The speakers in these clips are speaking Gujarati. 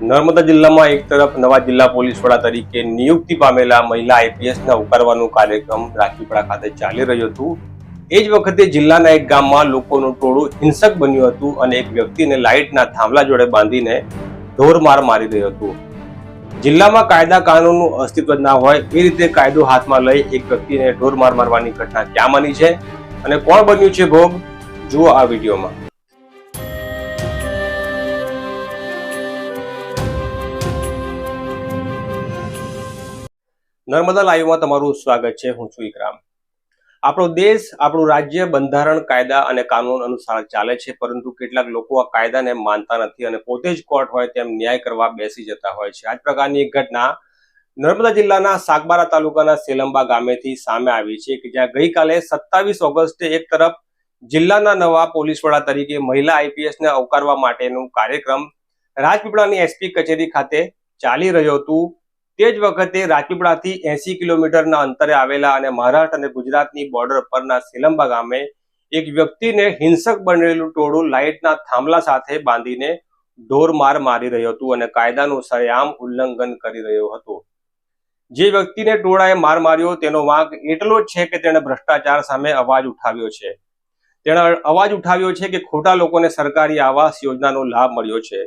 નર્મદા જિલ્લામાં એક તરફ નવા જિલ્લા પોલીસ વડા તરીકે નિયુક્તિ પામેલા મહિલા આઈપીએસના ઉકારવાનું કાર્યક્રમ રાખીપડા ખાતે ચાલી રહ્યું હતું. એ જ વખતે જિલ્લાના એક ગામમાં લોકોનું ટોળું હિંસક બન્યું હતું અને એક વ્યક્તિને લાઇટના થાંભલા જોડે બાંધીને ઢોરમાર મારી રહ્યું હતું. જિલ્લામાં કાયદા કાનૂનનું અસ્તિત્વ ના હોય એ રીતે કાયદો હાથમાં લઈ એક વ્યક્તિને ઢોરમાર મારવાની ઘટના ક્યાં બની છે અને કોણ બન્યું છે ભોગ? જુઓ આ વિડીયોમાં. નર્મદા લાઈવમાં તમારું સ્વાગત છે. હું છું ઇકરામ. આપણો દેશ, આપણું રાજ્ય બંધારણ, કાયદા અને કાનૂન અનુસાર ચાલે છે, પરંતુ કેટલાક લોકો આ કાયદાને માનતા નથી અને પોતે જ કોર્ટ હોય તેમ ન્યાય કરવા બેસી જતા હોય છે. આ જ પ્રકારની એક ઘટના નર્મદા જિલ્લાના સાગબારા તાલુકાના સેલંબા ગામેથી સામે આવી છે કે જ્યાં ગઈકાલે સત્તાવીસ ઓગસ્ટે એક તરફ જિલ્લાના નવા પોલીસ વડા તરીકે મહિલા આઈપીએસને આવકારવા માટેનું કાર્યક્રમ રાજપીપળાની એસપી કચેરી ખાતે ચાલી રહ્યો હતું. તે જ વખતે રાજપીપળાથી એસી કિલોમીટરના અંતરે આવેલા અને મહારાષ્ટ્ર અને ગુજરાતની બોર્ડર પરના સિલંબા ગામે એક વ્યક્તિને હિંસક બનેલું ટોળું લાઇટના થાંભલા સાથે બાંધીને ઢોરમાર મારી રહ્યું હતું અને કાયદાનું સરેઆમ ઉલ્લંઘન કરી રહ્યો હતો. જે વ્યક્તિને ટોળાએ માર માર્યો તેનો વાંક એટલો જ છે કે તેણે ભ્રષ્ટાચાર સામે અવાજ ઉઠાવ્યો છે. તેણે અવાજ ઉઠાવ્યો છે કે ખોટા લોકોને સરકારી આવાસ યોજનાનો લાભ મળ્યો છે.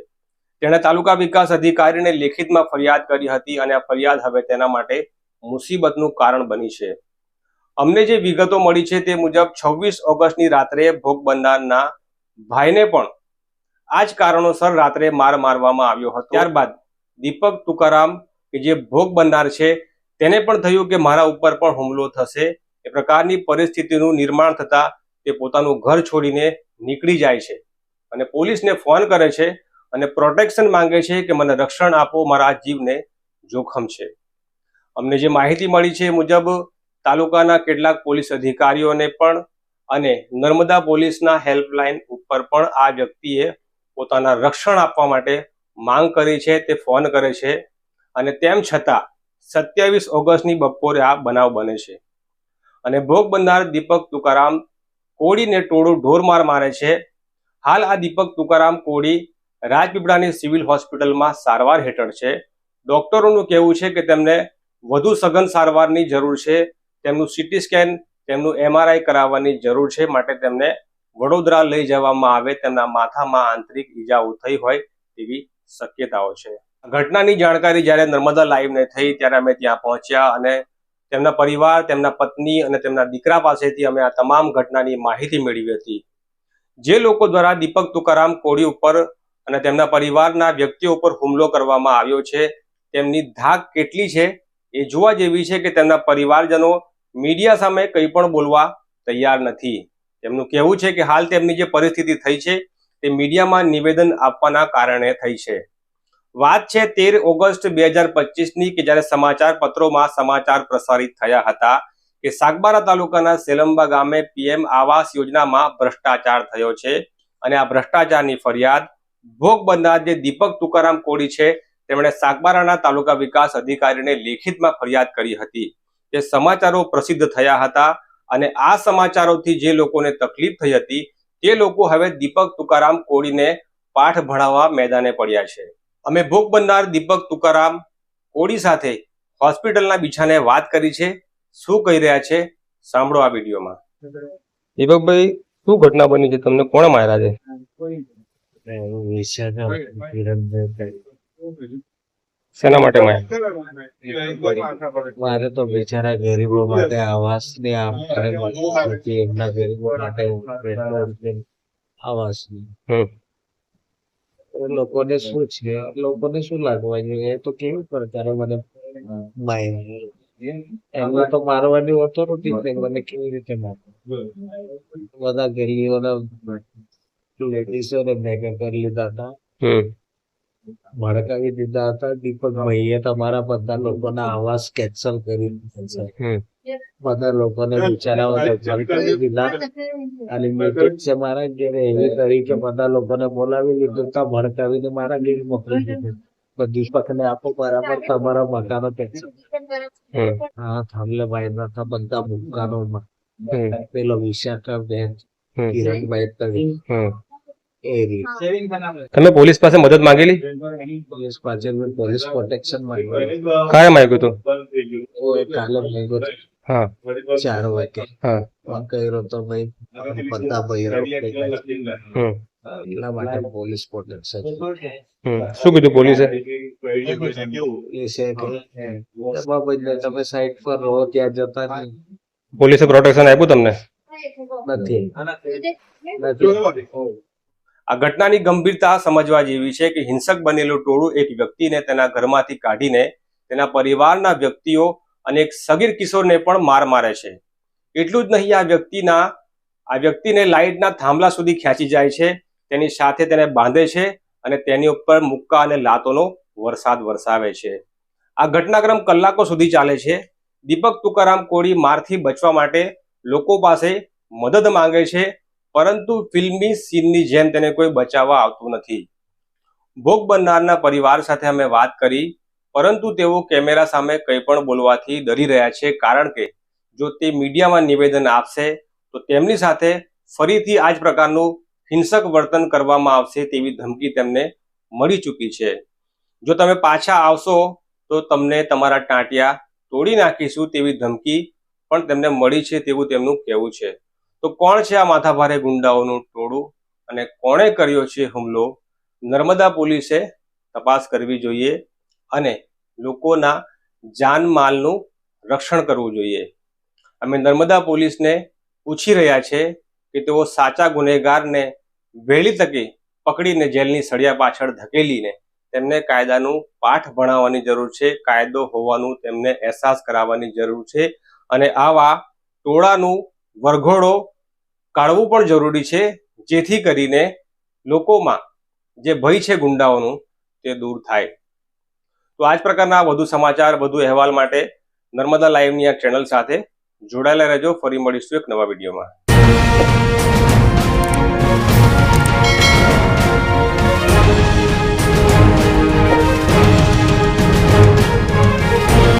તેણે તાલુકા વિકાસ અધિકારીને લેખિતમાં ફરિયાદ કરી હતી અને આ ફરિયાદ હવે તેના માટે મુસીબતનું કારણ બની છે. અમને જે વિગતો મળી છે તે મુજબ છવ્વીસ ઓગસ્ટની રાત્રે ભોગ બનનારના ભાઈને પણ આ જ કારણોસર રાત્રે માર મારવામાં આવ્યો હતો. ત્યારબાદ દીપક તુકારામ, કે જે ભોગ બનનાર છે, તેને પણ થયું કે મારા ઉપર પણ હુમલો થશે. એ પ્રકારની પરિસ્થિતિનું નિર્માણ થતા તે પોતાનું ઘર છોડીને નીકળી જાય છે. અને પોલીસને ફોન કરે છે અને પ્રોટેક્શન માંગે છે કે મને રક્ષણ આપો, મારા જીવને જોખમ છે. અમને જે માહિતી મળી છે મુજબ તાલુકાના કેટલાક પોલીસ અધિકારીઓને પણ અને નર્મદા પોલીસના હેલ્પલાઇન ઉપર પણ આ વ્યક્તિએ પોતાના રક્ષણ આપવા માટે માંગ કરી છે, તે ફોન કરે છે અને તેમ છતાં સત્યાવીસ ઓગસ્ટની બપોરે આ બનાવ બને છે. અને ભોગ બનનાર દીપક તુકારામ કોળીને ટોળું ઢોરમાર મારે છે. હાલ આ દીપક તુકારામ કોળી રાજપીપળાની સિવિલ હોસ્પિટલમાં સારવાર હેઠળ છે. ડોક્ટરોનું કહેવું છે કે તેમને વધુ સઘન સારવારની જરૂર છે, તેમનું સીટી સ્કેન, તેમનું એમઆરઆઈ કરાવવાની જરૂર છે માટે તેમને વડોદરા લઈ જવામાં આવે, તેમના માથામાં આંતરિક ઈજાઓ થઈ હોય તેવી શક્યતાઓ છે. ઘટનાની જાણકારી જ્યારે નર્મદા લાઈવને થઈ ત્યારે અમે ત્યાં પહોંચ્યા અને તેમના પરિવાર, તેમના પત્ની અને તેમના દીકરા પાસેથી અમે આ તમામ ઘટનાની માહિતી મેળવી હતી. જે લોકો દ્વારા દીપક તુકારામ કોળી ઉપર અને તેમના પરિવારના વ્યક્તિઓ ઉપર હુમલો કરવામાં આવ્યો છે. તેમની ધાક કેટલી છે એ જોવા જેવી છે કે તેમના પરિવારજનો મીડિયા સામે કંઈ પણ બોલવા તૈયાર નથી. તેમનું કહેવું છે કે હાલ તેમની જે પરિસ્થિતિ થઈ છે તે મીડિયામાં નિવેદન આપવાના કારણે થઈ છે. વાત છે તેર ઓગસ્ટ બે હજાર પચીસની કે જ્યારે સમાચાર પત્રોમાં સમાચાર પ્રસારિત થયા હતા કે સાગબારા તાલુકાના સેલંબા ગામે પીએમ આવાસ યોજનામાં ભ્રષ્ટાચાર થયો છે અને આ ભ્રષ્ટાચારની ફરિયાદ ભોગ બનનાર જે દીપક તુકારામ કોડી છે તેમણે સાગબારાના તાલુકા વિકાસ અધિકારીને લેખિતમાં ફરિયાદ કરી હતી. તે સમાચારો પ્રસિદ્ધ થયા હતા અને આ સમાચારોથી જે લોકોને તકલીફ થઈ હતી તે લોકો હવે દીપક તુકારામ કોડીને પાઠ ભણાવવા મેદાને પડ્યા છે. અમે ભોગ બનનાર દીપક તુકારામ કોડી સાથે હોસ્પિટલના બીછાને વાત કરી છે શું કહી રહ્યા છે સાંભળો આ વિડીયોમાં. દીપકભાઈ શું ઘટના બની છે? તમને કોણે માર્યા છે? શેના માટે મારે તો બિચારા ગરીબો માટે આવાસની એમના ગરીબો માટે આવાસ. લોકોને શું છે? લોકોને શું લાગવા જોઈએ એ તો કેવી પ્રકારે મને એમને તો મારવાની ઓથોરિટી નહીં. મને કેવી રીતે મારે બધા ગરીબોના લેડીઝોને ભેગા કરી લીધા હતા. હમ. ભડકાવી દીધા હતા દીપક ભાઈએ તમારા બધા લોકોના આવાસ કેન્સલ કરી દીધા છે. બધા લોકોને બિચારાઓને ભડકાવી દીધા. અને મીટિંગ છે મારા ઘેરે એવી તરીકે બધા લોકોને બોલાવી લીધું તા ભડકાવીને મારા ઘેર મોકલી દીધું. દીપકને પકને આપો બરાબર તમારા મકાનો કેન્સલ હા થાંભલે ભાઈ બધા મકાનોમાં. પેલો વિશાખા બેન એ તમે પોલીસ પાસે મદદ માંગેલી? પોલીસ પાસે પોલીસ પ્રોટેક્શન માંગ્યું કાયા માંગ્યું હતું? કાલે માંગ્યું હા. ચાર વાગે. હા. ફોન કર્યો તો ભાઈ બધા ભાઈ એટલા માટે પોલીસ પ્રોટેક્શન. હમ. શું કીધું પોલીસે? પોલીસે કે એમાં તમે સાઈડ પર રહો ત્યાં જતા નહીં. પોલીસે પ્રોટેક્શન આપ્યું તમને? નથી. આ ઘટનાની ગંભીરતા સમજવા જેવી છે કે હિંસક બનેલું ટોળું એક વ્યક્તિને તેના ઘરમાંથી કાઢીને તેના પરિવારના વ્યક્તિઓ અને એક સગીર કિશોરને પણ માર મારે છે. એટલું જ નહીં આ વ્યક્તિના આ વ્યક્તિને લાઇટના થાંભલા સુધી ખેંચી જાય છે તેની સાથે તેને બાંધે છે અને તેની ઉપર મુક્કા અને લાતોનો વરસાદ વરસાવે છે. આ ઘટનાક્રમ કલાકો સુધી ચાલે છે. દીપક તુકારામ કોળી મારથી બચવા માટે લોકો પાસે મદદ માંગે છે, પરંતુ ફિલ્મી સીનની જેમ તેને કોઈ બચાવવા આવતું નથી. ભોગ બનનારના પરિવાર સાથે અમે વાત કરી, પરંતુ તેઓ કેમેરા સામે કંઈ પણ બોલવાથી ડરી રહ્યા છે, કારણ કે જો તે મીડિયામાં નિવેદન આપશે, તો તેમની સાથે ફરીથી આ જ પ્રકારનું હિંસક વર્તન કરવામાં આવશે તેવી ધમકી તેમને મળી ચૂકી છે. જો તમે પાછા આવશો, તો તમને તમારા ટાંટિયા તોડી નાખીશું તેવી ધમકી પણ તેમને મળી છે તેવું તેમનું કહેવું છે. તો કોણ છે આ માથાભારે ગુંડાઓનું ટોળું? અને કોણે કર્યો છે હુમલો? નર્મદા પોલીસે તપાસ કરવી જોઈએ અને લોકોના જાનમાલનું રક્ષણ કરવું જોઈએ. અમે નર્મદા પોલીસને પૂછી રહ્યા છે કે તેઓ સાચા ગુનેગારને વહેલી તકે પકડીને જેલની સળિયા પાછળ ધકેલીને તેમને કાયદાનું પાઠ ભણાવવાની જરૂર છે, કાયદો હોવાનું તેમને અહેસાસ કરાવવાની જરૂર છે. અને આવા ટોળાનું વરઘોડો કાઢવું પણ જરૂરી છે, જેથી કરીને લોકોમાં જે ભય છે ગુંડાઓનું તે દૂર થાય. તો આ જ પ્રકારના વધુ સમાચાર, વધુ અહેવાલ માટે નર્મદા લાઈવની આ ચેનલ સાથે જોડાયેલા રહેજો. ફરી મળીશું એક નવા વિડીયોમાં.